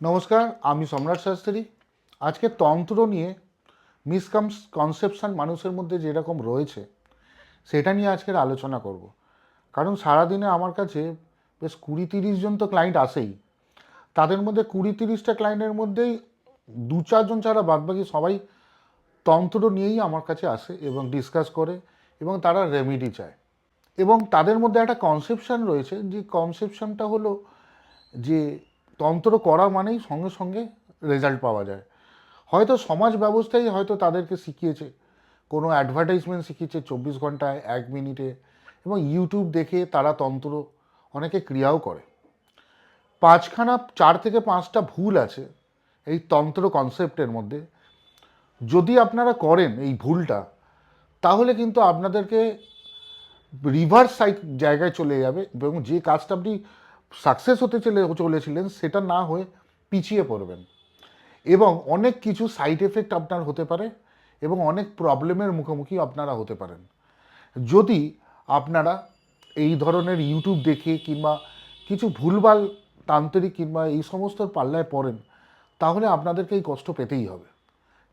নমস্কার, আমি সম্রাট শাস্ত্রী। আজকে তন্ত্র নিয়ে মিসকমস কনসেপশন মানুষের মধ্যে যেরকম রয়েছে, সেটা নিয়ে আজকের আলোচনা করব। কারণ সারাদিনে আমার কাছে বেশ কুড়ি তিরিশ জন তো ক্লায়েন্ট আসেই তাদের মধ্যে কুড়ি তিরিশটা ক্লায়েন্টের মধ্যেই দু চারজন ছাড়া বাদবাকি সবাই তন্ত্র নিয়েই আমার কাছে আসে এবং ডিসকাস করে এবং তারা রেমেডি চায়। এবং তাদের মধ্যে একটা কনসেপশন রয়েছে, যে কনসেপশনটা হলো যে তন্ত্র করা মানেই সঙ্গে সঙ্গে রেজাল্ট পাওয়া যায়। হয়তো সমাজ ব্যবস্থাই হয়তো তাদেরকে শিখিয়েছে, কোনো অ্যাডভার্টাইজমেন্ট শিখিয়েছে চব্বিশ ঘন্টায় এক মিনিটে এবং ইউটিউব দেখে তারা তন্ত্র অনেকে ক্রিয়াও করে। পাঁচখানা, চার থেকে পাঁচটা ভুল আছে এই তন্ত্র কনসেপ্টের মধ্যে। যদি আপনারা করেন এই ভুলটা, তাহলে কিন্তু আপনাদেরকে রিভার্স সাইড জায়গায় চলে যাবে এবং যে কাজটা আপনি সাকসেস হতে চলে চলেছিলেন, সেটা না হয়ে পিছিয়ে পড়বেন। এবং অনেক কিছু সাইড এফেক্ট আপনার হতে পারে এবং অনেক প্রবলেমের মুখোমুখি আপনারা হতে পারেন। যদি আপনারা এই ধরনের ইউটিউব দেখে কিংবা কিছু ভুলভাল তান্ত্রিক কিংবা এই সমস্ত পাল্লায় পড়েন, তাহলে আপনাদেরকে এই কষ্ট পেতেই হবে।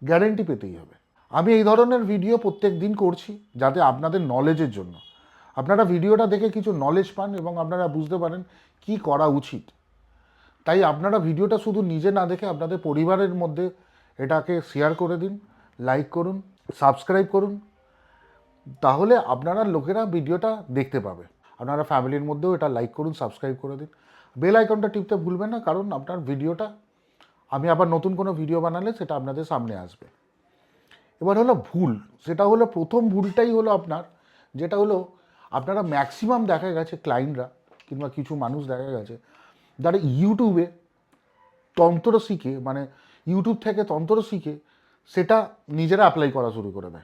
গ্যারেন্টি পেতেই হবে। আমি এই ধরনের ভিডিও প্রত্যেক দিন করছি যাতে আপনাদের নলেজের জন্য। আপনারা ভিডিওটা দেখে কিছু নলেজ পান এবং আপনারা বুঝতে পারেন কি করা উচিত। তাই আপনারা ভিডিওটা শুধু নিজে না দেখে আপনাদের পরিবারের মধ্যে এটাকে শেয়ার করে দিন লাইক করুন সাবস্ক্রাইব করুন, তাহলে আপনারা লোকেরা ভিডিওটা দেখতে পাবে। আপনারা ফ্যামিলির মধ্যেও এটা লাইক করুন সাবস্ক্রাইব করে দিন। বেল আইকনটা টিপতে ভুলবেন না, কারণ আপনার ভিডিওটা, আমি আবার নতুন কোনো ভিডিও বানালে সেটা আপনাদের সামনে আসবে। এবার হলো ভুল, সেটা হলো প্রথম ভুলটাই হলো আপনার, যেটা হলো আপনারা ম্যাক্সিমাম দেখা গেছে ক্লায়েন্টরা কিংবা কিছু মানুষ দেখা গেছে যারা ইউটিউবে তন্ত্র শিখে মানে ইউটিউব থেকে তন্ত্র শিখে সেটা নিজেরা অ্যাপ্লাই করা শুরু করে দেয়।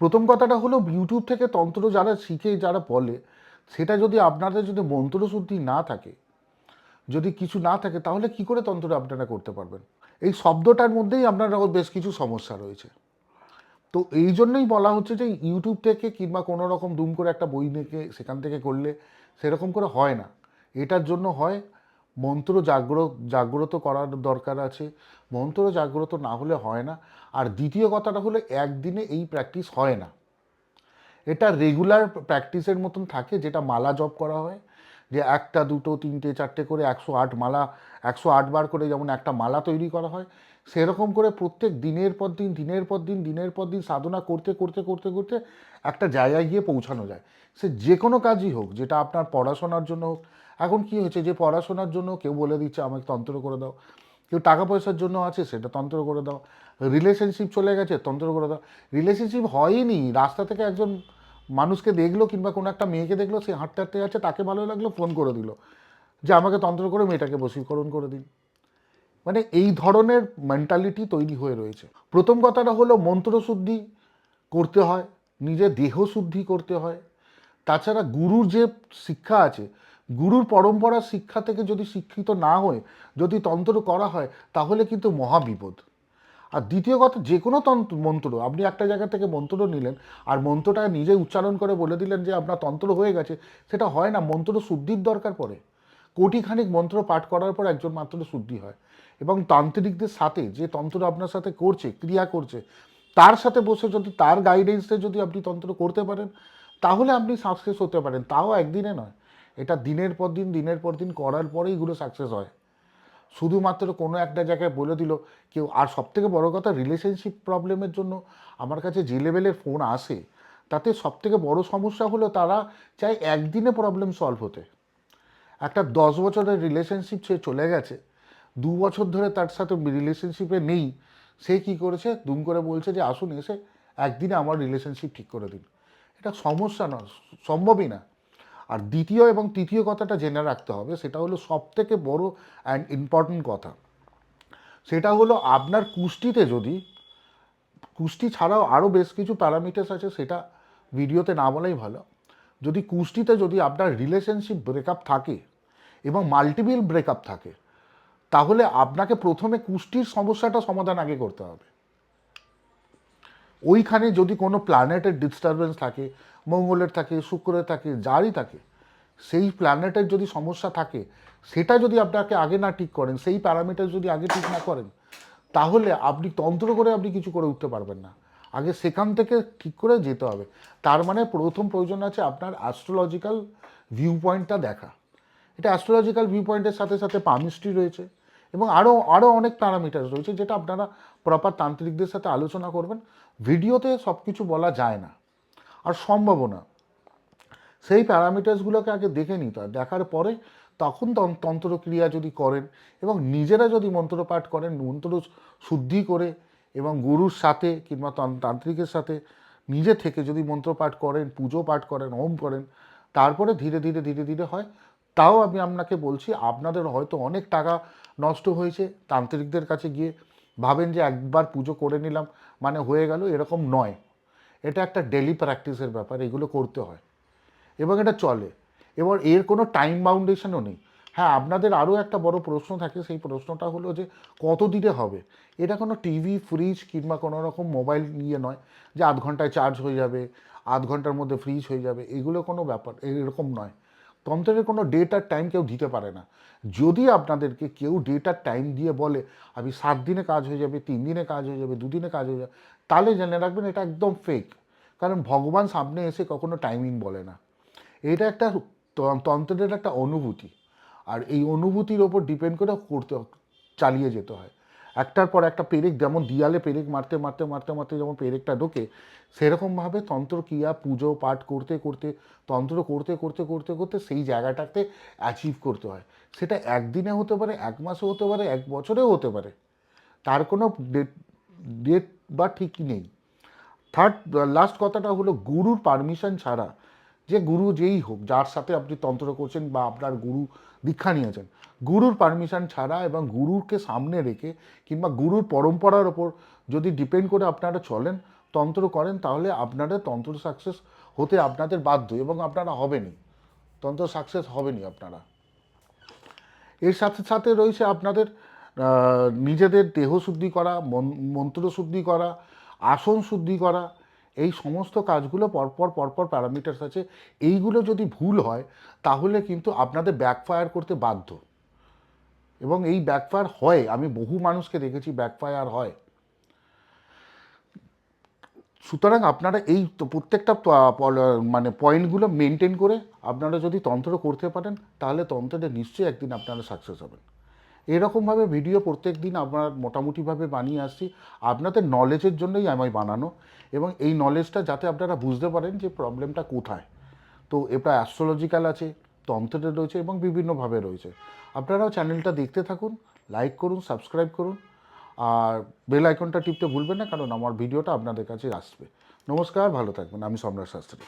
প্রথম কথাটা হলো ইউটিউব থেকে তন্ত্র যারা শিখে, যারা বলে, সেটা যদি আপনাদের যদি মন্ত্রশুদ্ধি না থাকে, যদি কিছু না থাকে, তাহলে কি করে তন্ত্র আপনারা করতে পারবেন? এই শব্দটার মধ্যেই আপনারা বেশ কিছু সমস্যা রয়েছে। তো এই জন্যই বলা হচ্ছে যে ইউটিউব থেকে কিংবা কোনো রকম দুম করে একটা বই নিয়ে সেখান থেকে করলে সেরকম করে হয় না। এটার জন্য হয় মন্ত্র জাগ্রত জাগ্রত করার দরকার আছে। মন্ত্র জাগ্রত না হলে হয় না। আর দ্বিতীয় কথাটা হলো একদিনে এই প্র্যাকটিস হয় না। এটা রেগুলার প্র্যাকটিসের মতন থাকে যেটা মালা জপ করা হয়। যে একটা, দুটো, তিনটে, চারটে করে একশো আট মালা, একশো আট বার করে যেমন একটা মালা তৈরি করা হয় সেরকম করে প্রত্যেক দিনের পর দিন, দিনের পর দিন, দিনের পর দিন সাধনা করতে করতে করতে করতে একটা জায়গায় গিয়ে পৌঁছানো যায়। সে যে কোনো কাজই হোক, যেটা আপনার পড়াশোনার জন্য হোক। এখন কি হয়েছে যে পড়াশোনার জন্য কেউ বলে দিচ্ছে, আমাকে তন্ত্র করে দাও। কেউ টাকা পয়সার জন্য আছে, সেটা তন্ত্র করে দাও। রিলেশনশিপ চলে গেছে, তন্ত্র করে দাও। রিলেশনশিপ হয়নি, রাস্তা থেকে একজন মানুষকে দেখল কিংবা কোনো একটা মেয়েকে দেখল, সে হাঁটতে হাঁটতে যাচ্ছে, তাকে ভালো লাগল ফোন করে দিল। যে আমাকে তন্ত্র করে, মেয়েটাকে বশীকরণ করে দিন। মানে এই ধরনের মেন্টালিটি তৈরি হয়ে রয়েছে। প্রথম কথাটা হলো মন্ত্রশুদ্ধি করতে হয় নিজের দেহ শুদ্ধি করতে হয়। তাছাড়া গুরুর যে শিক্ষা আছে, গুরুর পরম্পরা শিক্ষা থেকে যদি শিক্ষিত না হয়ে যদি তন্ত্র করা হয়, তাহলে কিন্তু মহাবিপদ। আর দ্বিতীয় কথা যে কোনো তন্ত্র, মন্ত্র, আপনি একটা জায়গা থেকে মন্ত্র নিলেন, আর মন্ত্রটা নিজে উচ্চারণ করে বলে দিলেন যে আপনার তন্ত্র হয়ে গেছে, সেটা হয় না, মন্ত্র শুদ্ধির দরকার পড়ে। কোটিখানিক মন্ত্র পাঠ করার পর একজন মাত্র শুদ্ধি হয়। এবং তান্ত্রিকদের সাথে যে তন্ত্র আপনার সাথে করছে, ক্রিয়া করছে, তার সাথে বসে যদি, তার গাইডেন্সে যদি আপনি তন্ত্র করতে পারেন, তাহলে আপনি সাকসেস হতে পারেন। তাও একদিনে নয়। এটা দিনের পর দিন, দিনের পর দিন করার পরেই এগুলো সাকসেস হয়। শুধুমাত্র কোনো একটা জায়গায় বলে দিল, কেউ, আর সবথেকে বড় কথা রিলেশনশিপ প্রবলেমের জন্য আমার কাছে যে লেভেলের ফোন আসে, তাতে সবথেকে বড় সমস্যা হলো তারা চায় একদিনে প্রবলেম সলভ হতে। একটা দশ বছরের রিলেশনশিপ সে চলে গেছে দু বছর ধরে তার সাথে রিলেশনশিপে নেই। সে কি করেছে? দুম করে বলছে যে, আসুন এসে একদিনে আমার রিলেশনশিপ ঠিক করে দিন। এটা সমস্যা না সম্ভবই না। আর দ্বিতীয় এবং তৃতীয় কথাটা জেনে রাখতে হবে, সেটা হলো সব থেকে বড় অ্যান্ড ইম্পর্ট্যান্ট কথা। সেটা হলো আপনার কুষ্টিতে যদি কুষ্টি ছাড়াও আরও বেশ কিছু প্যারামিটার্স আছে, সেটা ভিডিওতে না বলাই ভালো। যদি কুষ্টিতে যদি আপনার রিলেশনশিপ ব্রেকআপ থাকে এবং মাল্টিপিল ব্রেকআপ থাকে তাহলে আপনাকে প্রথমে কুষ্টির সমস্যাটা সমাধান আগে করতে হবে। ওইখানে যদি কোনো প্ল্যানেটের ডিস্টারবেন্স থাকে, মঙ্গলের থাকে, শুক্রের থাকে, যারই থাকে, সেই প্ল্যানেটের যদি সমস্যা থাকে, সেটা যদি আপনাকে আগে না ঠিক করেন, সেই প্যারামিটার যদি আগে ঠিক না করেন, তাহলে আপনি তন্ত্র করে আপনি কিছু করে উঠতে পারবেন না। আগে সেখান থেকে ঠিক করে যেতে হবে। তার মানে প্রথম প্রয়োজন আছে আপনার অ্যাস্ট্রোলজিক্যাল ভিউ পয়েন্টটা দেখা। এটা অ্যাস্ট্রোলজিক্যাল ভিউ পয়েন্টের সাথে সাথে পামিস্ট্রি রয়েছে। এবং আরও আরও অনেক প্যারামিটার রয়েছে যেটা আপনারা প্রপার তান্ত্রিকদের সাথে আলোচনা করবেন। ভিডিওতে সব কিছু বলা যায় না, আর সম্ভাবনা সেই প্যারামিটার্সগুলোকে আগে দেখে নিতে হয়। দেখার পরে তখন তন- তন্ত্রক্রিয়া যদি করেন এবং নিজেরা যদি মন্ত্রপাঠ করেন, মন্ত্র শুদ্ধি করে এবং গুরুর সাথে কিংবা তন- তান্ত্রিকের সাথে নিজে থেকে যদি মন্ত্রপাঠ করেন, পুজো পাঠ করেন, হোম করেন, তারপরে ধীরে ধীরে ধীরে ধীরে হয় তাও আমি আপনাকে বলছি, আপনাদের হয়তো অনেক টাকা নষ্ট হয়েছে, তান্ত্রিকদের কাছে গিয়ে ভাবেন যে একবার পুজো করে নিলাম মানে হয়ে গেল, এরকম নয়। এটা একটা ডেলি প্র্যাকটিসের ব্যাপার, এগুলো করতে হয়। এবং এটা চলে। এবার এর কোনো টাইম বাউন্ডেশনও নেই। হ্যাঁ আপনাদের আরও একটা বড় প্রশ্ন থাকে, সেই প্রশ্নটা হলো যে কত দিনে হবে? এটা কোনো টিভি ফ্রিজ কিংবা কোনো রকম মোবাইল নিয়ে নয় যে আধ ঘন্টায় চার্জ হয়ে যাবে, আধ ঘণ্টার মধ্যে ফ্রিজ হয়ে যাবে, এগুলো কোনো ব্যাপার, এরকম নয়। তন্ত্রের কোনো ডেট আর টাইম কেউ দিতে পারে না। যদি আপনাদেরকে কেউ ডেট আর টাইম দিয়ে বলে, আমি সাত দিনে কাজ হয়ে যাবে, তিন দিনে কাজ হয়ে যাবে, দুদিনে কাজ হয়ে যাবে, তাহলে জেনে রাখবেন এটা একদম ফেক কারণ ভগবান সামনে এসে কখনো টাইমিং বলে না। এটা একটা তন্ত্রের একটা অনুভূতি। আর এই অনুভূতির ওপর ডিপেন্ড করে করতে চালিয়ে যেতে হয়। একটার পর একটা পেরেক, যেমন দিয়ালে পেরেক মারতে মারতে মারতে মারতে যেমন পেরেকটা ঢোকে, সেরকমভাবে তন্ত্র, ক্রিয়া, পুজো, পাঠ করতে করতে, তন্ত্র করতে করতে করতে করতে সেই জায়গাটাতে অ্যাচিভ করতে হয়। সেটা একদিনে হতে পারে, এক মাসে হতে পারে, এক বছরেও হতে পারে। তার কোনো ডেট ডেট বা ঠিক নেই। থার্ড লাস্ট কথাটা হলো, গুরুর পারমিশন ছাড়া যে গুরু যেই হোক, যার সাথে আপনি তন্ত্র করছেন বা আপনার গুরু দীক্ষা নিয়েছেন, গুরুর পারমিশন ছাড়া এবং গুরুকে সামনে রেখে কিংবা গুরুর পরম্পরার ওপর যদি ডিপেন্ড করে আপনারা চলেন, তন্ত্র করেন, তাহলে আপনারা তন্ত্র সাকসেস হতে আপনাদের বাধ্য এবং আপনারা হবেনই। তন্ত্র সাকসেস হবেনই আপনারা। এর সাথে সাথে রয়েছে আপনাদের নিজেদের দেহ শুদ্ধি করা, মন- মন্ত্র শুদ্ধি করা, আসন শুদ্ধি করা এই সমস্ত কাজগুলো পরপর পরপর প্যারামিটার্স আছে। এইগুলো যদি ভুল হয়, তাহলে কিন্তু আপনাদের ব্যাকফায়ার করতে বাধ্য। এবং এই ব্যাকফায়ার হয়, আমি বহু মানুষকে দেখেছি ব্যাকফায়ার হয়। সুতরাং আপনারা এই প্রত্যেকটা মানে পয়েন্টগুলো মেনটেন করে আপনারা যদি তন্ত্র করতে পারেন, তাহলে তন্ত্রে নিশ্চয়ই একদিন আপনারা সাকসেস হবেন। এরকমভাবে ভিডিও প্রত্যেক দিন আমরা মোটামুটিভাবে বানিয়ে আসছি। আপনাদের নলেজের জন্যই আমি বানানো এবং এই নলেজটা যাতে আপনারা বুঝতে পারেন যে প্রবলেমটা কোথায়। তো এটা অ্যাস্ট্রোলজিক্যাল আছে তন্ত্রের রয়েছে এবং বিভিন্নভাবে রয়েছে। আপনারাও চ্যানেলটা দেখতে থাকুন লাইক করুন সাবস্ক্রাইব করুন আর বেল আইকনটা টিপতে ভুলবেন না কারণ আমার ভিডিওটা আপনাদের কাছে আসবে। নমস্কার, ভালো থাকবেন। আমি সম্রাট শাস্ত্রী।